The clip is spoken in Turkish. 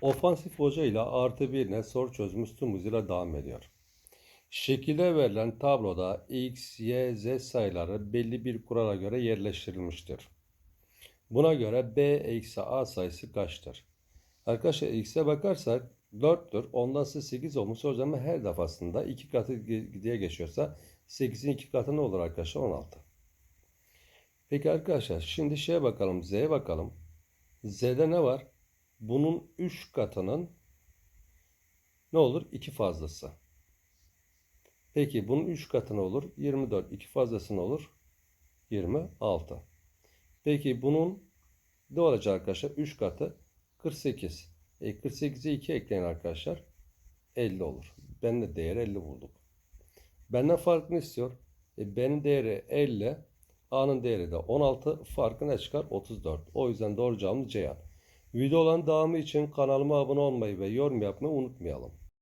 Ofansif hoca ile artı bir net soru çözümümüz tüm hızıyla devam ediyor. Şekilde verilen tabloda x, y, z sayıları belli bir kurala göre yerleştirilmiştir. Buna göre b eksi a sayısı kaçtır? Arkadaşlar x'e bakarsak 4'tür. Ondan sonra 8 olmuş. O zaman her defasında 2 katı diye geçiyorsa 8'in 2 katı ne olur arkadaşlar? 16. Peki arkadaşlar şimdi şeye bakalım. Z'ye bakalım. Z'de ne var? Bunun 3 katının ne olur? 2 fazlası. Peki bunun 3 katı ne olur? 24. 2 fazlası ne olur? 26. Peki bunun ne olacak arkadaşlar? 3 katı 48. E 48'e 2 ekleyin arkadaşlar. 50 olur. Ben de değeri 50 bulduk. Benden farkını istiyor. E benim değeri 50. A'nın değeri de 16. Farkı ne çıkar? 34. O yüzden doğru cevabımız Ceyhan. Videoların devamı için kanalıma abone olmayı ve yorum yapmayı unutmayalım.